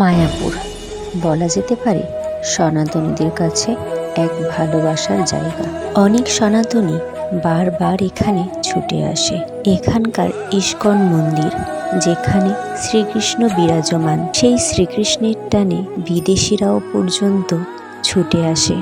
মায়াপুর। বলা যেতে পারে সনাতনীদের কাছে এক ভালোবাসার জায়গা। অনেক সনাতনী বারবার এখানে ছুটে আসে। এখানকার ইস্কন মন্দির, যেখানে শ্রীকৃষ্ণ বিরাজমান, সেই শ্রীকৃষ্ণের টানে বিদেশিরাও পর্যন্ত ছুটে আসে।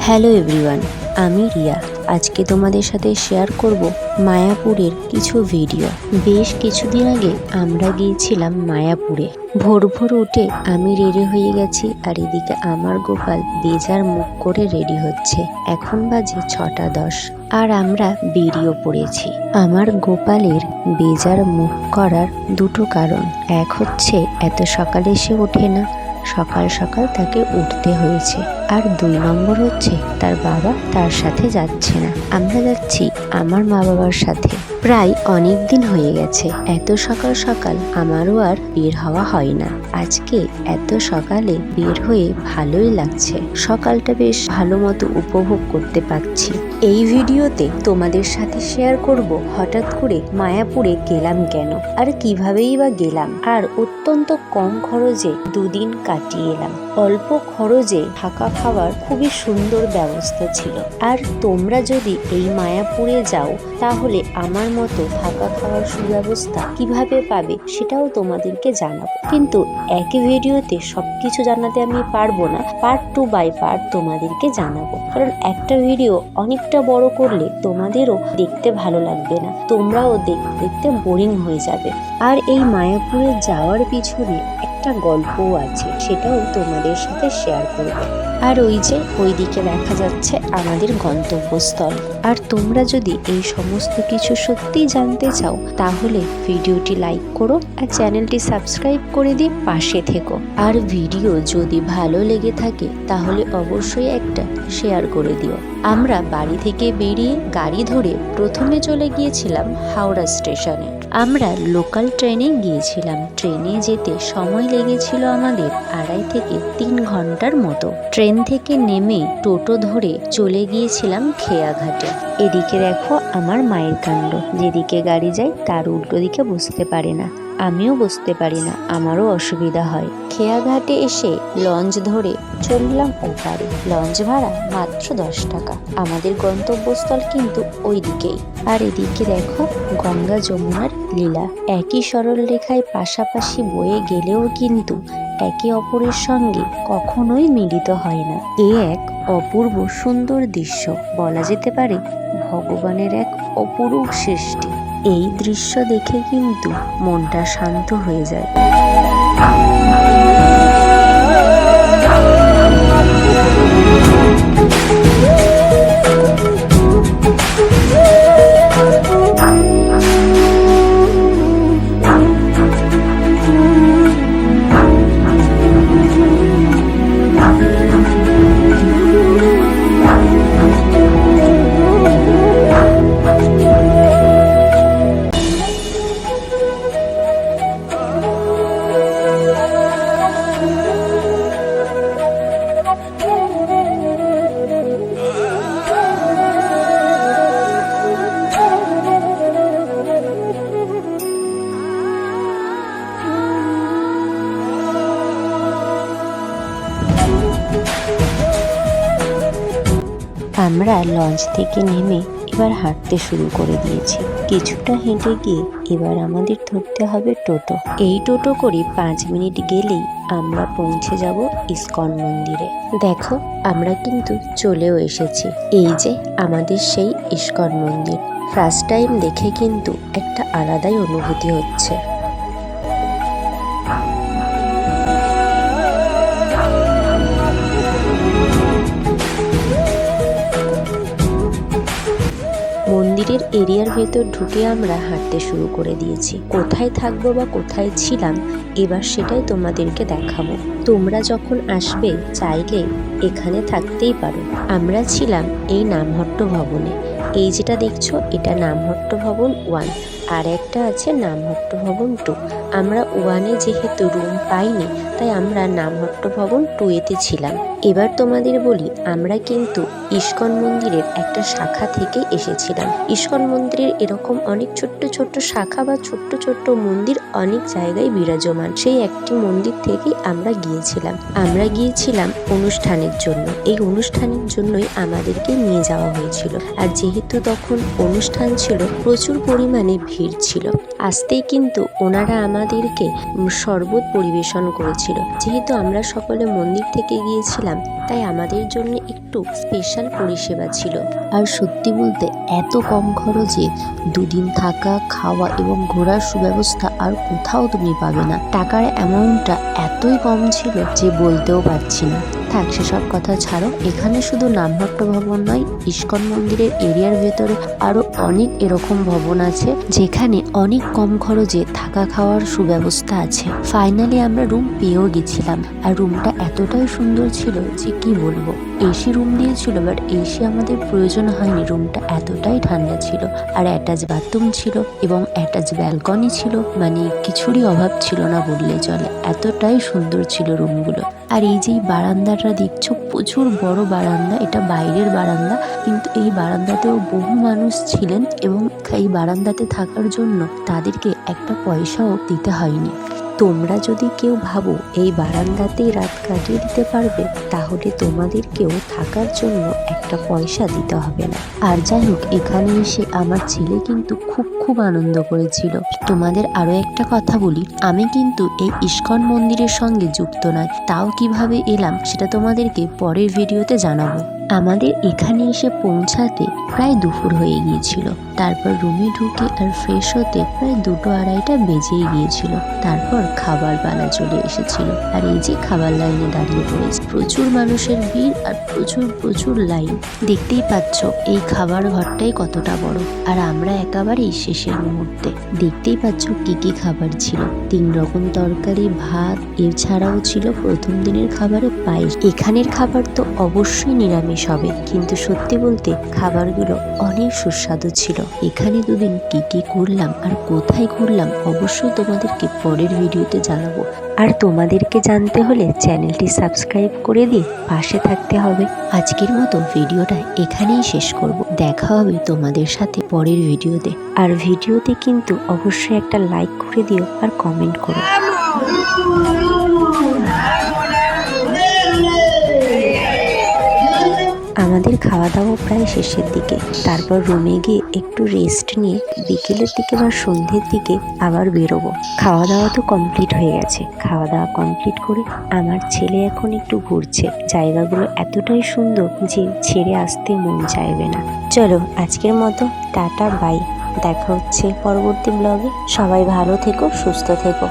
হ্যালো এভরিওয়ান, আমি রিয়া। আজকে তোমাদের সাথে শেয়ার করব মায়াপুরের কিছু ভিডিও বেশ কিছুদিন আগে আমরা গিয়েছিলাম মায়াপুরে। ভোর ভোর উঠে আমি রেডি হয়ে গেছি আর এদিকে আমার গোপাল বেজার মুখ করে রেডি হচ্ছে। এখন বাজে ছটা দশ আর আমরা বেরিয়ে পড়েছি। আমার গোপালের বেজার মুখ করার দুটো কারণ। এক হচ্ছে, এত সকালে সে ওঠে না। সকাল সকাল তাকে উঠতে হয়েছে। আর দুই নম্বর হচ্ছে তার বাবা তার সাথে যাচ্ছে না। আমরা যাচ্ছি আমার মা বাবার সাথে। প্রায় অনেক দিন হয়ে গেছে। এত সকাল সকাল আমারও আর বের হওয়া হয় না। আজকে এত সকালে বের হয়ে ভালোই লাগছে। সকালটা বেশ ভালো মতো উপভোগ করতে পারছি। এই ভিডিওতে তোমাদের সাথে শেয়ার করব হঠাৎ করে মায়াপুরে গেলাম কেন? আর কিভাবেই বা গেলাম? আর অত্যন্ত কম খরচে দুদিন কাটিয়ে এলাম। অল্প খরচে থাকা খাওয়ার খুবই সুন্দর ব্যবস্থা ছিল। আর তোমরা যদি এই মায়াপুরে যাও, তাহলে আমার মতো থাকা খাওয়ার সুব্যবস্থা কীভাবে পাবে সেটাও তোমাদেরকে জানাব। কিন্তু একই ভিডিওতে সবকিছু জানাতে আমি পারব না পার্ট টু বাই পার্ট তোমাদেরকে জানাব। কারণ একটা ভিডিও অনেকটা বড় করলে তোমাদেরও দেখতে ভালো লাগবে না, তোমরাও দেখতে দেখতে বোরিং হয়ে যাবে। আর এই মায়াপুরে যাওয়ার পিছনে একটা গল্পও আছে, সেটাও তোমাদের সাথে শেয়ার করব। আর ওই যে ওইদিকে দেখা যাচ্ছে আমাদের গন্তব্যস্থল। আর তোমরা যদি এই সমস্ত কিছু সত্যিই জানতে চাও, তাহলে ভিডিওটি লাইক করো আর চ্যানেলটি সাবস্ক্রাইব করে দিয়ে পাশে থেকো। আর ভিডিও যদি ভালো লেগে থাকে, তাহলে অবশ্যই একটা শেয়ার করে দিও। আমরা বাড়ি থেকে বেরিয়ে গাড়ি ধরে প্রথমে চলে গিয়েছিলাম হাওড়া স্টেশনে। আমরা লোকাল ট্রেনে গিয়েছিলাম। ট্রেনে যেতে সময় লেগেছিল আমাদের আড়াই থেকে তিন ঘণ্টার মতো। ট্রেন থেকে নেমে টোটো ধরে চলে গিয়েছিলাম খেয়াঘাটে। এদিকে দেখো আমার মায়ের কাণ্ড। যেদিকে গাড়ি যায় তার উল্টো দিকে বসতে পারে না। আমিও বসতে পারি না, আমারও অসুবিধা হয়। খেয়াঘাটে এসে লঞ্চ ধরে চললাম ওপারে। লঞ্চ ভাড়া মাত্র দশ টাকা। আমাদের গন্তব্যস্থল কিন্তু ওই দিকেই আর এদিকে দেখো গঙ্গা যমুনার লীলা। একই সরল রেখায় পাশাপাশি বয়ে গেলেও কিন্তু একে অপরের সঙ্গে কখনোই মিলিত হয় না। এ এক অপূর্ব সুন্দর দৃশ্য। বলা যেতে পারে ভগবানের এক অপরূপ সৃষ্টি। এই দৃশ্য দেখে কিন্তু মনটা শান্ত হয়ে যায়। আমরা লঞ্চ থেকে নেমে এবার হাঁটতে শুরু করে দিয়েছি। কিছুটা হেঁটে গিয়ে এবার আমাদের ধরতে হবে টোটো। এই টোটো করে পাঁচ মিনিট গেলেই আমরা পৌঁছে যাব ইস্কন মন্দিরে। দেখো, আমরা কিন্তু চলেও এসেছি। এই যে আমাদের সেই ইস্কন মন্দির। ফার্স্ট টাইম দেখে কিন্তু একটা আলাদাই অনুভূতি হচ্ছে। এরিয়ার ভেতর ঢুকে আমরা হাঁটতে শুরু করে দিয়েছি। কোথায় থাকব বা কোথায় ছিলাম, এবার সেটাই তোমাদেরকে দেখাবো। তোমরা যখন আসবে, চাইলে এখানে থাকতেই পারো। আমরা ছিলাম এই নামহট্ট ভবনে। এই যেটা দেখছ, এটা নামহট্ট ভবন ওয়ান, আর একটা আছে নামহট্ট ভবন টু। আমরা ওয়ানে যেহেতু রুম পাইনি, তাই আমরা নামহট্ট ভবন টু এতে ছিলাম। এবার তোমাদের বলি, আমরা কিন্তু ইস্কন মন্দিরের একটা শাখা থেকে এসেছিলাম। ইস্কন মন্দিরের এরকম অনেক ছোট্ট ছোট্ট শাখা বা ছোট্ট ছোট্ট মন্দির অনেক জায়গায় বিরাজমান। সেই একটি মন্দির থেকে আমরা গিয়েছিলাম। আমরা গিয়েছিলাম অনুষ্ঠানের জন্য। এই অনুষ্ঠানের জন্যই আমাদেরকে নিয়ে যাওয়া হয়েছিল। আর যেহেতু তখন অনুষ্ঠান ছিল, প্রচুর পরিমাণে ভিড় ছিল। আসতেই কিন্তু ওনারা আমাদেরকে শরবত পরিবেশন করেছিল। যেহেতু আমরা সকলে মন্দির থেকে গিয়েছিলাম, তাই আমাদের জন্য একটু স্পেশাল পরিষেবা ছিল। আর সত্যি বলতে এত কম খরচে দুদিন থাকা, খাওয়া এবং ঘোরার সুব্যবস্থা আর কোথাও তুমি পাবে না। টাকার অ্যামাউন্টটা এতই কম ছিল যে বলতেও পারছি না। থাক, সেসব কথা ছাড়ো। এখানে শুধু নামহট্ট ভবন নয়, ইস্কন মন্দিরের এরিয়ার ভেতরে আরও অনেক এরকম ভবন আছে যেখানে অনেক কম খরচে থাকা খাওয়ার সুব্যবস্থা আছে। ফাইনালি আমরা রুম পেয়েও গেছিলাম। আর রুমটা এতটাই সুন্দর ছিল যে কি বলব? এসি রুম দিয়েছিল বাট এসি আমাদের প্রয়োজন হয়নি। রুমটা এতটাই ঠান্ডা ছিল। আর অ্যাটাচ বাথরুম ছিল এবং অ্যাটাচ ব্যালকনি ছিল। মানে কিছুরই অভাব ছিল না বললে চলে। এতটাই সুন্দর ছিল রুমগুলো আর এই যে বারান্দাটা দেখছ, প্রচুর বড় বারান্দা, এটা বাইরের বারান্দা, কিন্তু এই বারান্দাতেও বহু মানুষ ছিলেন এবং এই বারান্দাতে থাকার জন্য তাদেরকে একটা পয়সাও দিতে হয়নি। তোমরা যদি কেউ ভাবো এই বারান্দাতেই রাত কাটিয়ে দিতে পারবে, তাহলে তোমাদেরকেও থাকার জন্য একটা পয়সা দিতে হবে না। আর যাই হোক এখানে এসে আমার ছেলে কিন্তু খুব খুব আনন্দ করেছিল। তোমাদের আরও একটা কথা বলি, আমি কিন্তু এই ইস্কন মন্দিরের সঙ্গে যুক্ত নয়, তাও কীভাবে এলাম সেটা তোমাদেরকে পরের ভিডিওতে জানাব। আমাদের এখানে এসে পৌঁছাতে প্রায় দুপুর হয়ে গিয়েছিল। তারপর রুমে ঢুকে আর ফ্রেশ হতে প্রায় দুটো আড়াইটা বেজেই গিয়েছিল। তারপর খাবার বানা চলে এসেছিল। আর এই যে খাবার লাইনে দাঁড়িয়ে পড়েছে। প্রচুর মানুষের ভিড় আর প্রচুর প্রচুর লাইন। দেখতেই পাচ্ছ, এই খাবার ঘরটাই কতটা বড়। আর আমরা একেবারেই শেষের মুহূর্তে। দেখতেই পাচ্ছ কি কি খাবার ছিল। তিন রকম তরকারি, ভাত, এছাড়াও ছিল প্রথম দিনের খাবারে পায়েস। এখানের খাবার তো অবশ্যই নিরামিষ হবে। কিন্তু সত্যি বলতে খাবারগুলো অনেক সুস্বাদু ছিল। এখানে দুদিন কি কি করলাম আর কোথায় ঘুরলাম অবশ্যই তোমাদেরকে পরের ভিডিওতে জানাব। আর তোমাদেরকে জানতে হলে চ্যানেলটি সাবস্ক্রাইব করে দিয়ে পাশে থাকতে হবে। আজকের মতো ভিডিওটা এখানেই শেষ করব। দেখা হবে তোমাদের সাথে পরের ভিডিওতে। আর ভিডিওতে কিন্তু অবশ্যই একটা লাইক করে দিও আর কমেন্ট করো। আমাদের খাওয়া দাওয়া প্রায় শেষের দিকে। তারপর রুমে গিয়ে একটু রেস্ট নিয়ে বিকেলের দিকে বা সন্ধ্যের দিকে আবার বেরোবো। খাওয়া দাওয়া তো কমপ্লিট হয়ে গেছে। খাওয়া দাওয়া কমপ্লিট করে আমার ছেলে এখন একটু ঘুরছে। জায়গাগুলো এতটাই সুন্দর যে ছেড়ে আসতে মন চাইবে না। চলো, আজকের মতো টাটা বাই দেখা হচ্ছে পরবর্তী ব্লগে সবাই ভালো থেকো, সুস্থ থেকো।